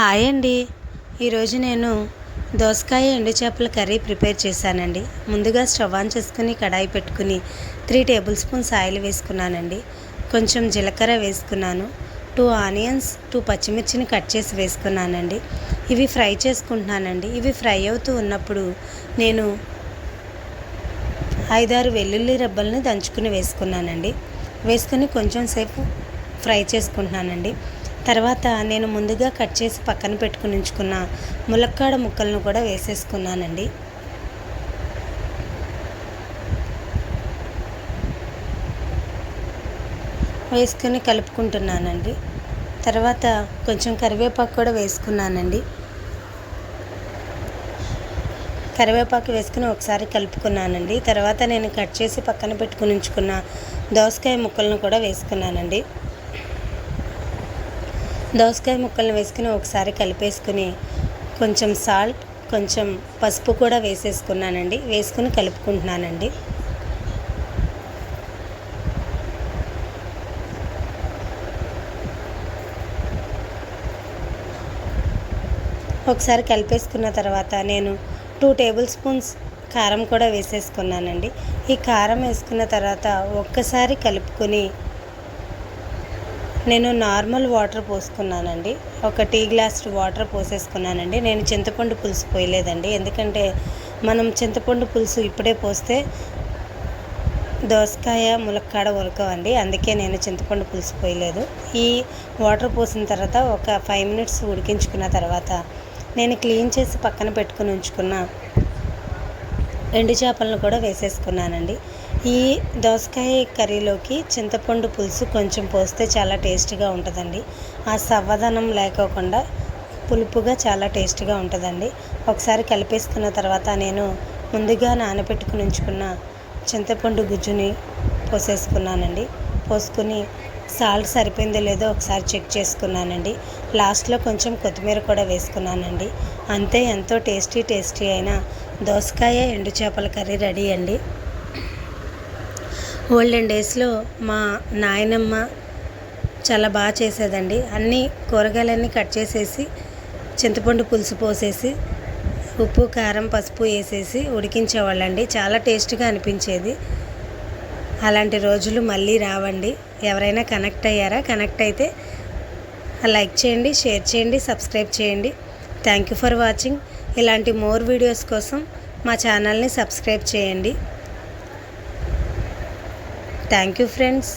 Hi అండి. ఈరోజు నేను దోసకాయ ఎండు చేపల కర్రీ ప్రిపేర్ చేశానండి. ముందుగా స్టవ్ ఆన్ చేసుకుని కడాయి పెట్టుకుని త్రీ టేబుల్ స్పూన్స్ ఆయిల్ వేసుకున్నానండి. కొంచెం జీలకర్ర వేసుకున్నాను. టూ ఆనియన్స్ టూ పచ్చిమిర్చిని కట్ చేసి వేసుకున్నానండి. ఇవి ఫ్రై చేసుకుంటున్నానండి. ఇవి ఫ్రై అవుతూ ఉన్నప్పుడు నేను ఐదారు వెల్లుల్లి రెబ్బల్ని దంచుకుని వేసుకున్నానండి. వేసుకుని కొంచెం సేపు ఫ్రై చేసుకుంటున్నానండి. తర్వాత నేను ముందుగా కట్ చేసి పక్కన పెట్టుకుని ఉంచుకున్న ములక్కాడ ముక్కలను కూడా వేసేసుకున్నానండి. వేసుకుని కలుపుకుంటున్నానండి. తర్వాత కొంచెం కరివేపాకు కూడా వేసుకున్నానండి. కరివేపాకు వేసుకుని ఒకసారి కలుపుకున్నానండి. తర్వాత నేను కట్ చేసి పక్కన పెట్టుకుని ఉంచుకున్న దోసకాయ ముక్కలను కూడా వేసుకున్నానండి. దోసకాయ ముక్కలను వేసుకుని ఒకసారి కలిపేసుకుని కొంచెం సాల్ట్ కొంచెం పసుపు కూడా వేసేసుకున్నానండి. వేసుకుని కలుపుకుంటున్నానండి. ఒకసారి కలిపేసుకున్న తర్వాత నేను టూ టేబుల్ స్పూన్స్ కారం కూడా వేసేసుకున్నానండి. ఈ కారం వేసుకున్న తర్వాత ఒక్కసారి కలుపుకొని నేను నార్మల్ వాటర్ పోసుకున్నానండి. ఒక టీ గ్లాస్ వాటర్ పోసేసుకున్నానండి. నేను చింతపండు పులుసు పోయలేదండి. ఎందుకంటే మనం చింతపండు పులుసు ఇప్పుడే పోస్తే దోసకాయ ములక్కాడ ఉరకవండి. అందుకే నేను చింతపండు పులుసు పోయలేదు. ఈ వాటర్ పోసిన తర్వాత ఒక ఫైవ్ మినిట్స్ ఉడికించుకున్న తర్వాత నేను క్లీన్ చేసి పక్కన పెట్టుకుని ఉంచుకున్న ఎండు చేపలను కూడా వేసేసుకున్నానండి. ఈ దోసకాయ కర్రీలోకి చింతపండు పులుసు కొంచెం పోస్తే చాలా టేస్టీగా ఉంటుందండి. ఆ సవ్వదనం లేకోకుండా పులుపుగా చాలా టేస్టీగా ఉంటుందండి. ఒకసారి కలిపేసుకున్న తర్వాత నేను ముందుగా నానబెట్టుకుని ఉంచుకున్న చింతపండు గుజ్జుని పోసేసుకున్నానండి. పోసుకుని సాల్ట్ సరిపోయిందో లేదో ఒకసారి చెక్ చేసుకున్నానండి. లాస్ట్లో కొంచెం కొత్తిమీర కూడా వేసుకున్నానండి. అంతే ఎంతో టేస్టీ టేస్టీ అయిన దోసకాయ ఎండు చేపల కర్రీ రెడీ అండి. ఓల్డెన్ డేస్లో మా నాయనమ్మ చాలా బాగా చేసేదండి. అన్నీ కూరగాయలన్నీ కట్ చేసేసి చింతపండు పులుసు పోసేసి ఉప్పు కారం పసుపు వేసేసి ఉడికించేవాళ్ళండి. చాలా టేస్ట్గా అనిపించేది. అలాంటి రోజులు మళ్ళీ రావండి. ఎవరైనా కనెక్ట్ అయ్యారా? కనెక్ట్ అయితే లైక్ చేయండి షేర్ చేయండి సబ్స్క్రైబ్ చేయండి. థ్యాంక్ యూ ఫర్ వాచింగ్ ఇలాంటి మోర్ వీడియోస్ కోసం మా ఛానల్ని సబ్స్క్రైబ్ చేయండి. Thank you friends